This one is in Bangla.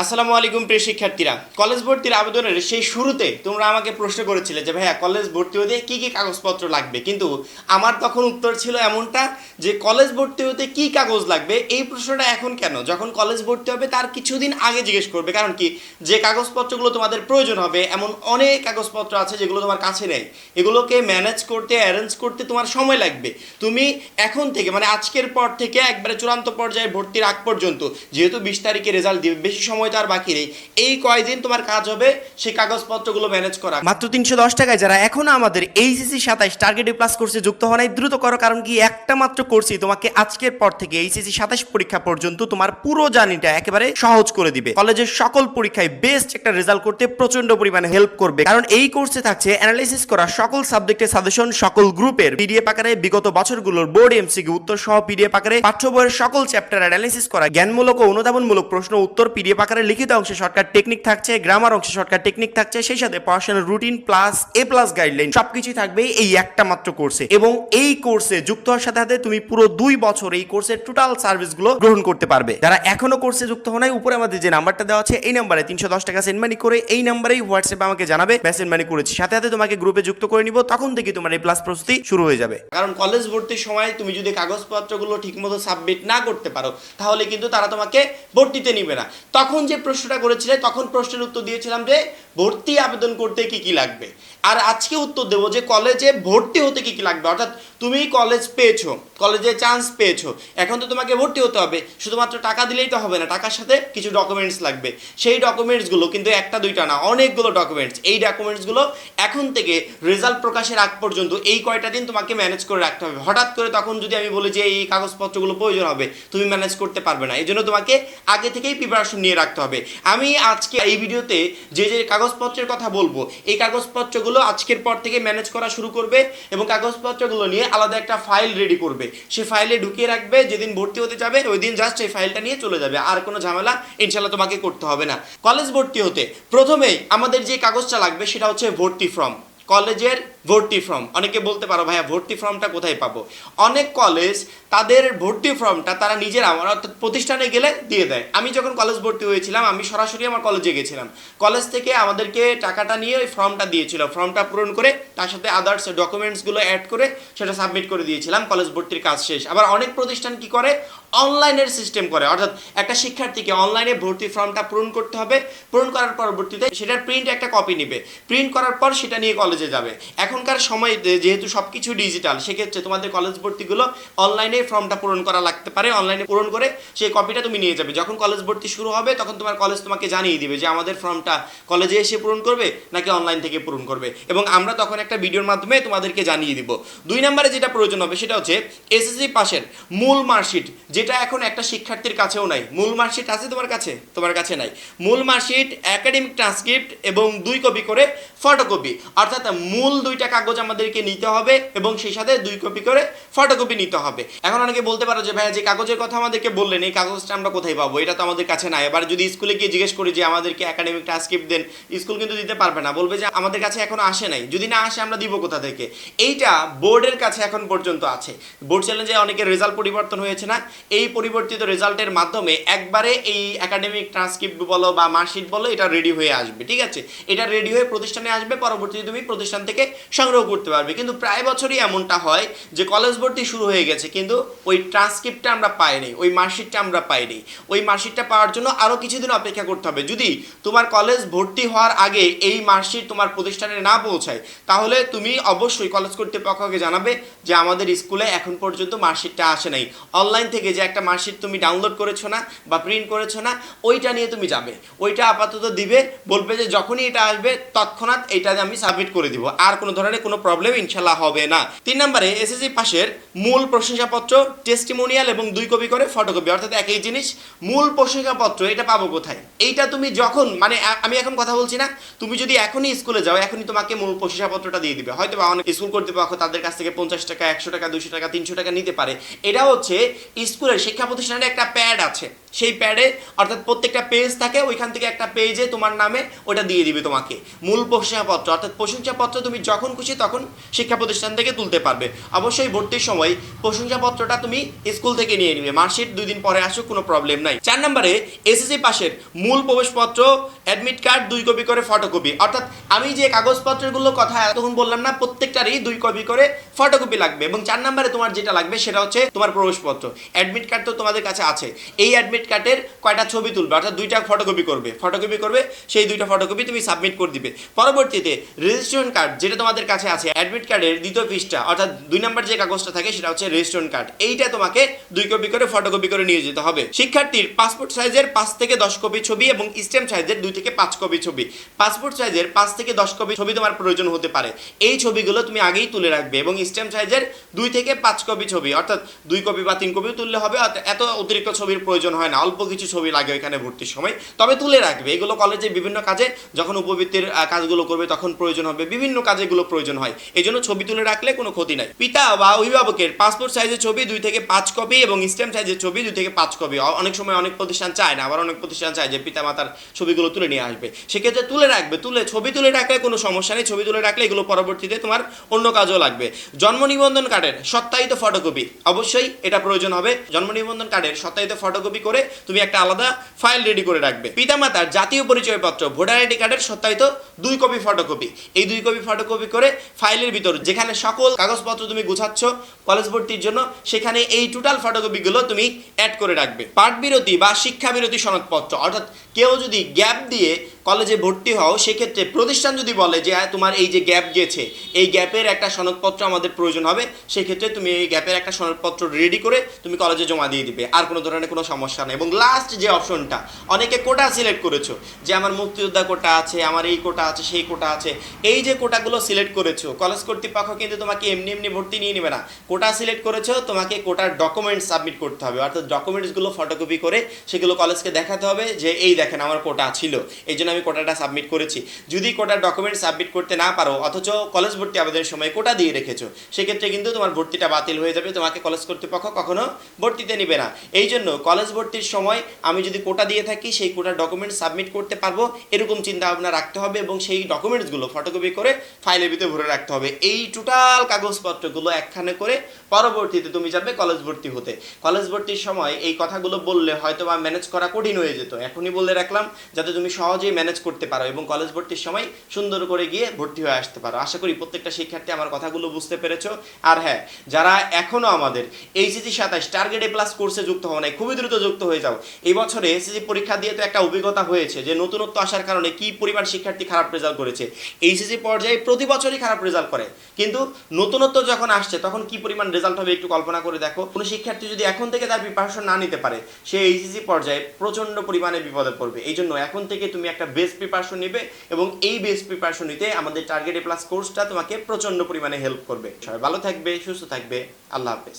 আসসালামু আলাইকুম, প্রিয় শিক্ষার্থীরা। কলেজ ভর্তির আবেদনের সেই শুরুতে তোমরা আমাকে প্রশ্ন করেছিলে যে, ভাইয়া, কলেজ ভর্তি হতে কী কী কাগজপত্র লাগবে? কিন্তু আমার তখন উত্তর ছিল এমনটা যে, কলেজ ভর্তি হতে কী কাগজ লাগবে? এই প্রশ্নটা এখন কেন? যখন কলেজ ভর্তি হবে, তার কিছুদিন আগে জিজ্ঞেস করবে। কারণ কি? যে কাগজপত্রগুলো তোমাদের প্রয়োজন হবে, এমন অনেক কাগজপত্র আছে যেগুলো তোমার কাছে নেই। এগুলোকে ম্যানেজ করতে, অ্যারেঞ্জ করতে তোমার সময় লাগবে। তুমি এখন থেকে মানে আজকের পর থেকে, একবারে চূড়ান্ত পর্যায়ে ভর্তির আগ পর্যন্ত, যেহেতু বিশ তারিখে রেজাল্ট দিবে, বেশি সময় তো আর বাকি নেই। এই কয়দিন তোমার কাজ হবে, সেই কাগজপত্রগুলো ম্যানেজ করা। মাত্র তিনশো দশ টাকায় যারা এখনও আমাদের এইচএসসি সাতাইশ টার্গেটে প্লাস কোর্সে যুক্ত হওয়া নাই, দ্রুত করো, কারণ কি একটা মাত্র কোর্সই তোমাকে আজকের পর থেকে এইচএসসি সাতাইশ পরীক্ষা পর্যন্ত তোমার পুরো জার্নিটা একেবারে সহজ করে দিবে। কলেজের সকল পরীক্ষায় বেস্ট একটা রেজাল্ট করতে প্রচণ্ড পরিমাণে হেল্প করবে। কারণ এই কোর্সে থাকছে অ্যানালাইসিস করা, সকল সাবজেক্টের সাজেশন সকল গ্রুপের পিডিএফ আকারে, বিগত বছরগুলোর বোর্ড এমসিকিউ উত্তর সহ পিডিএফ আকারে, পাঠ্য বইয়ের সকল চ্যাপ্টার অ্যানালাইসিস করা, জ্ঞানমূলক ও অনুধাবনমূলক প্রশ্ন, উত্তর পিডিএফ আকারে লিখিত অংশে শর্টকাট টেকনিক থাকছে গ্রামার অংশে শর্টকাট টেকনিক থাকছে, সেই সাথে পড়াশোনার routine plus A plus guideline সবকিছু থাকবে এই একটা মাত্র কোর্সে এবং এই কোর্সে যুক্ত হওয়ার সাথে সাথে তুমি পুরো দুই বছর এই কোর্সের টোটাল সার্ভিসগুলো গ্রহণ করতে পারবে। যারা এখনও কোর্সে যুক্ত হন উপরে আমাদের যে নাম্বারটা দেওয়া আছে, এই নাম্বারে তিনশো দশ টাকা সেন্ড মানি করে এই নাম্বারেই হোয়াটসঅ্যাপে আমাকে জানাবে মেসেজ মানি করেছি। সাথে সাথে তোমাকে গ্রুপে যুক্ত করে নিব, তখন থেকে তোমার এই প্লাস প্রস্তুতি শুরু হয়ে যাবে। কারণ কলেজ ভর্তির সময় তুমি যদি কাগজপত্রগুলো ঠিকমতো সাবমিট না করতে পারো, তাহলে কিন্তু তারা তোমাকে ভর্তিতে নিবে না। তখন যে প্রশ্নটা করেছিলে, তখন প্রশ্নের উত্তর দিয়েছিলাম যে, ভর্তি আবেদন করতে কি কি লাগবে? আর আজকে উত্তর দেবো যে, কলেজে ভর্তি হতে কি কি লাগবে? অর্থাৎ তুমি কলেজ পেয়েছ, কলেজে চান্স পেয়েছ, এখন তো তোমাকে ভর্তি হতে হবে। শুধুমাত্র টাকা দিলেই তো হবে না, টাকার সাথে কিছু ডকুমেন্টস লাগবে। সেই ডকুমেন্টসগুলো কিন্তু একটা দুইটা না, অনেকগুলো ডকুমেন্টস এই ডকুমেন্টসগুলো এখন থেকে রেজাল্ট প্রকাশের আগ পর্যন্ত এই কয়টা দিন তোমাকে ম্যানেজ করে রাখতে হবে। হঠাৎ করে তখন যদি আমি বলি যে, এই কাগজপত্রগুলো প্রয়োজন হবে, তুমি ম্যানেজ করতে পারবে না। এই জন্য তোমাকে আগে থেকেই প্রিপারেশন নিয়ে রাখতে হবে। আমি আজকে এই ভিডিওতে যে যে কাগজপত্রের কথা বলব, এই কাগজপত্রগুলো আজকের পর থেকে ম্যানেজ করা শুরু করবে এবং কাগজপত্রগুলো নিয়ে আলাদা একটা ফাইল রেডি করবে। সে ফাইলে ঢুকিয়ে রাখবে, যেদিন ভর্তি হতে যাবে, ওই দিন জাস্ট এই ফাইলটা নিয়ে চলে যাবে। আর কোনো ঝামেলা ইনশাল্লাহ তোমাকে করতে হবে না। কলেজ ভর্তি হতে প্রথমেই আমাদের যে কাগজটা লাগবে সেটা হচ্ছে ভর্তি ফর্ম কলেজের ভর্তি ফর্ম। অনেকে বলতে পারো, ভাইয়া, ভর্তি ফর্মটা কোথায় পাবো? অনেক কলেজ তাদের ভর্তি ফর্মটা তারা নিজেরা অর্থাৎ প্রতিষ্ঠানে গেলে দিয়ে দেয়। আমি যখন কলেজ ভর্তি হয়েছিলাম, আমি সরাসরি আমার কলেজে গেছিলাম। কলেজ থেকে আমাদেরকে টাকাটা নিয়ে ওই ফর্মটা দিয়েছিল। ফর্মটা পূরণ করে তার সাথে আদার্স ডকুমেন্টসগুলো অ্যাড করে সেটা সাবমিট করে দিয়েছিলাম। কলেজ ভর্তির কাজ শেষ। আবার অনেক প্রতিষ্ঠান কি করে? অনলাইনের সিস্টেম করে। অর্থাৎ একটা শিক্ষার্থীকে অনলাইনে ভর্তি ফর্মটা পূরণ করতে হবে। পূরণ করার পরবর্তীতে সেটার প্রিন্ট একটা কপি নেবে। প্রিন্ট করার পর সেটা নিয়ে কলেজে যাবে। এখনকার সময় যেহেতু সব কিছু ডিজিটাল সেক্ষেত্রে তোমাদের কলেজ ভর্তিগুলো অনলাইনে ফর্মটা পূরণ করা লাগতে পারে। অনলাইনে পূরণ করে সেই কপিটা তুমি নিয়ে যাবে। যখন কলেজ ভর্তি শুরু হবে, তখন তোমার কলেজ তোমাকে জানিয়ে দিবে যে আমাদের ফর্মটা কলেজে এসে পূরণ করবে নাকি অনলাইন থেকে পূরণ করবে। এবং আমরা তখন একটা ভিডিওর মাধ্যমে তোমাদেরকে জানিয়ে দিব। দুই নম্বরে যেটা প্রয়োজন হবে সেটা হচ্ছে এসএসসি পাশের মূল মার্কশিট যেটা এখন একটা শিক্ষার্থীর কাছেও নাই। মূল মার্কশিট আছে তোমার কাছে? তোমার কাছে নাই। মূল মার্কশিট একাডেমিক ট্রান্সক্রিপ্ট এবং দুই কপি করে ফটোকপি অর্থাৎ মূল দুইটা কাগজ আমাদেরকে নিতে হবে এবং সেই সাথে দুই কপি করে ফটোকপি নিতে হবে। এখন অনেকে বলতে পারো যে, ভাইয়া, যে কাগজের কথা আমাদেরকে বললেন, এই কাগজটা আমরা কোথায় পাবো? এটা তো আমাদের কাছে নাই। এবার যদি স্কুলে গিয়ে জিজ্ঞেস করি যে, আমাদেরকে একাডেমিক ট্রান্সক্রিপ্ট দেন? স্কুল কিন্তু দিতে পারবে না। বলবে যে, আমাদের কাছে এখনও আসে নাই। যদি না আসে, আমরা দিব কোথা থেকে? এইটা বোর্ডের কাছে এখন পর্যন্ত আছে। বোর্ড চ্যালেঞ্জে অনেকের রেজাল্ট পরিবর্তন হয়েছে না। এই পরিবর্তিত রেজাল্টের মাধ্যমে একবারে এই একাডেমিক ট্রান্সক্রিপ্ট বলো বা মার্কশিট বলো, এটা রেডি হয়ে আসবে, ঠিক আছে? এটা রেডি হয়ে প্রতিষ্ঠানে আসবে, পরবর্তীতে তুমি প্রতিষ্ঠান থেকে সংগ্রহ করতে পারবে। কিন্তু প্রায় বছরই এমনটা হয় যে কলেজ ভর্তি শুরু হয়ে গেছে, কিন্তু ওই ট্রান্সক্রিপ্টটা আমরা পাইনি ওই মার্কশিটটা আমরা পাইনি ওই মার্কশিটটা পাওয়ার জন্য আরও কিছুদিন অপেক্ষা করতে হবে। যদি তোমার কলেজ ভর্তি হওয়ার আগে এই মার্কশিট তোমার প্রতিষ্ঠানে না পৌঁছায়, তাহলে তুমি অবশ্যই কলেজ কর্তৃপক্ষকে জানাবে যে আমাদের স্কুলে এখন পর্যন্ত মার্কশিটটা আসে নাই। অনলাইন থেকে যে একটা মার্কশিট তুমি ডাউনলোড করেছ না বা প্রিন্ট করেছ না, ওইটা নিয়ে তুমি যাবে। ওইটা আপাতত দিবে, বলবে যে যখনই এটা আসবে, তৎক্ষণাৎ এইটা আমি সাবমিট করে দিব। আর কোনো ধরনের কোনো প্রবলেম ইনশাল্লাহ হবে না। তিন নম্বরে এসএসসি পাশের মূল প্রশংসাপত্র টেস্টিমোনিয়াল এবং দুই কপি করে ফটোকপি অর্থাৎ একই জিনিস, মূল প্রশংসাপত্র, এটা পাবো কোথায়? এইটা তুমি যখন মানে আমি এখন কথা বলছি না, তুমি যদি এখনই স্কুলে যাও, এখনই তোমাকে মূল প্রশংসাপত্রটা দিয়ে দিবে। হয়তো অনেক স্কুল কর্তৃপক্ষ তাদের কাছ থেকে পঞ্চাশ টাকা, একশো টাকা দুশো টাকা, তিনশো টাকা নিতে পারে। এটা হচ্ছে স্কুলের শিক্ষা প্রতিষ্ঠানের একটা প্যাড আছে। সেই প্যাডে অর্থাৎ প্রত্যেকটা পেজ থাকে, ওইখান থেকে একটা পেজে তোমার নামে ওটা দিয়ে দিবে তোমাকে। মূল প্রশংসাপত্র অর্থাৎ প্রশংসাপত্র তুমি যখন খুশি তখন শিক্ষা প্রতিষ্ঠান থেকে তুলতে পারবে। অবশ্যই ভর্তির সময় প্রশংসাপত্রটা তুমি স্কুল থেকে নিয়ে নিবে। মার্কশিট দুই দিন পরে আসুক, কোনো প্রবলেম নাই। চার নম্বরে এসএসসি পাশের মূল প্রবেশপত্র অ্যাডমিট কার্ড দুই কপি করে ফটোকপি অর্থাৎ আমি যে কাগজপত্রগুলো কথা তখন বললাম না, প্রত্যেকটারই দুই কপি করে ফটোকপি লাগবে। এবং চার নম্বরে তোমার যেটা লাগবে সেটা হচ্ছে তোমার প্রবেশপত্র। অ্যাডমিট কার্ড তো তোমাদের কাছে আছে। এই অ্যাডমিট কার্ডের কয়টা ছবি তুলবে? অর্থাৎ দুইটা ফটোকপি করবে। ফটোকপি করবে, সেই দুইটা ফটোকপি তুমি সাবমিট করে দিবে। পরবর্তীতে রেজিস্ট্রেশন কার্ড যেটা তোমাদের কাছে আছে অ্যাডমিট কার্ডের দ্বিতীয় পৃষ্ঠা, অর্থাৎ দুই নম্বর যে কাগজটা থাকে সেটা হচ্ছে রেজিস্ট্রেশন কার্ড এইটা তোমাকে দুই কপি করে ফটোকপি করে নিয়ে যেতে হবে। শিক্ষার্থীর পাসপোর্ট সাইজের পাঁচ থেকে দশ কপি ছবি এবং স্ট্যাম্প সাইজের দুই থেকে পাঁচ কপি ছবি। পাসপোর্ট সাইজের পাঁচ থেকে দশ কপি ছবি তোমার প্রয়োজন হতে পারে। এই ছবিগুলো তুমি আগেই তুলে রাখবে এবং স্ট্যাম্প সাইজের দুই থেকে পাঁচ কপি ছবি, অর্থাৎ দুই কপি বা তিন কপিও তুললে হবে এত অতিরিক্ত ছবির প্রয়োজন হয় না, অল্প কিছু ছবি লাগে এখানে ভর্তির সময়। তবে তুলে রাখবে, এগুলো কলেজে বিভিন্ন কাজে যখন উপবৃত্তির কাজগুলো করবে তখন প্রয়োজন হবে, বিভিন্ন কাজে এগুলো প্রয়োজন হয়। এই জন্য ছবি তুলে রাখলে কোনো ক্ষতি নাই। পিতা বা অভিভাবকের পাসপোর্ট সাইজের ছবি দুই থেকে পাঁচ কপি এবং স্ট্যাম্প সাইজের ছবি দুই থেকে পাঁচ কপি অনেক সময় অনেক প্রতিষ্ঠান চায় না, আবার অনেক প্রতিষ্ঠান চায় যে পিতা মাতার ছবিগুলো তুলে নিয়ে আসবে। সেক্ষেত্রে তুলে রাখবে, তুলে, ছবি তুলে রাখলে কোনো সমস্যা নেই, ছবি তুলে রাখলে এগুলো পরবর্তীতে তোমার অন্য কাজও লাগবে। জন্ম নিবন্ধন কার্ডের সত্যায়িত ফটোকপি অবশ্যই এটা প্রয়োজন হবে। জন্ম নিবন্ধন কার্ডের সত্যায়িত ফটোকপি করে তুমি একটা আলাদা ফাইল রেডি করে রাখবে। পিতামাতার জাতীয় পরিচয়পত্র, ভোটার আইডি কার্ডের সত্যায়িত দুই কপি ফটোকপি এই দুই কপি ফটোকপি করে ফাইলের ভিতর যেখানে সকল কাগজপত্র তুমি গুছাচ্ছ কলেজ ভর্তির জন্য, সেখানে এই টোটাল ফটোকপিগুলো তুমি অ্যাড করে রাখবে। পাঠ বিরতি বা শিক্ষা বিরতি সনদপত্র, অর্থাৎ কেউ যদি গ্যাপ দিয়ে কলেজে ভর্তি হও, সেক্ষেত্রে প্রতিষ্ঠান যদি বলে যে তোমার এই যে গ্যাপ গেছে এই গ্যাপের একটা সনদপত্র আমাদের প্রয়োজন হবে, সেক্ষেত্রে তুমি এই গ্যাপের একটা সনদপত্র রেডি করে তুমি কলেজে জমা দিয়ে দিবে, আর কোনো ধরনের কোনো সমস্যা নেই। এবং লাস্ট যে অপশনটা অনেকে কোটা সিলেক্ট করেছ, যে, আমার মুক্তিযোদ্ধা কোটা আছে, আমার এই কোটা আছে, সেই কোটা আছে। এই যে কোটাগুলো সিলেক্ট করেছ, কলেজ কর্তৃপক্ষ কিন্তু তোমাকে এমনি এমনি ভর্তি নিয়ে নেবে না। কোটা সিলেক্ট করেছ, তোমাকে কোটার ডকুমেন্টস সাবমিট করতে হবে। অর্থাৎ ডকুমেন্টসগুলো ফটোকপি করে সেগুলো কলেজকে দেখাতে হবে যে, এই দেখেন আমার কোটা ছিল। এই জন্য আমি কোটাটা সাবমিট করেছি। যদি কোটার ডকুমেন্ট সাবমিট করতে না পারো, অথচ কলেজ ভর্তি আবেদনের সময় কোটা দিয়ে রেখেছো, সেক্ষেত্রে কিন্তু তোমার ভর্তিটা বাতিল হয়ে যাবে, তোমাকে কলেজ কর্তৃপক্ষ কখনো ভর্তিতে নেবে না। এই জন্য কলেজ ভর্তির সময় আমি যদি কোটা দিয়ে থাকি, সেই কোটার ডকুমেন্ট সাবমিট করতে পারব, এরকম চিন্তা ভাবনা রাখতে হবে এবং সেই ডকুমেন্টসগুলো ফটোকপি করে ফাইলের ভিতরে ভরে রাখতে হবে। এই টোটাল কাগজপত্রগুলো একখানে করে পরবর্তীতে তুমি যাবে কলেজ ভর্তি হতে। কলেজ ভর্তির সময় এই কথাগুলো বললে হয়তো বা ম্যানেজ করা কঠিন হয়ে যেত। এখনই বলে রাখলাম, যাতে তুমি সহজেই ম্যানেজ করতে পারো এবং কলেজ ভর্তির সময় সুন্দর করে গিয়ে ভর্তি হয়ে আসতে পারো। আশা করি প্রত্যেকটা শিক্ষার্থী আমার কথাগুলো বুঝতে পেরেছ। আর হ্যাঁ যারা এখনও আমাদের এইচএসি সাতাশ টার্গেট এ প্লাস কোর্সে যুক্ত হওয়া নাই, খুবই দ্রুত যুক্ত হয়ে যাও। এই বছরে এসএসসি পরীক্ষা দিয়ে তো একটা অভিজ্ঞতা হয়েছে যে নতুনত্ব আসার কারণে কি পরিমাণ শিক্ষার্থী খারাপ রেজাল্ট করেছে। এইচএসসি পর্যায়ে প্রতি বছরই খারাপ রেজাল্ট করে। কিন্তু নতুনত্ব যখন আসছে, তখন কি পরিমাণ রেজাল্ট হবে একটু কল্পনা করে দেখো। কোনো শিক্ষার্থী যদি এখন থেকে তার প্রিপারেশন না নিতে পারে, সে এইচএসসি পর্যায়ে প্রচণ্ড পরিমাণে বিপদে পড়বে এই জন্য এখন থেকে তুমি একটা বেস্ট প্রিপারেশন নেবে এবং এই বেস্ট প্রিপারেশন নিতে আমাদের টার্গেট প্লাস কোর্সটা তোমাকে প্রচণ্ড পরিমাণে হেল্প করবে। সবাই ভালো থাকবে, সুস্থ থাকবে। আল্লাহ হাফেজ।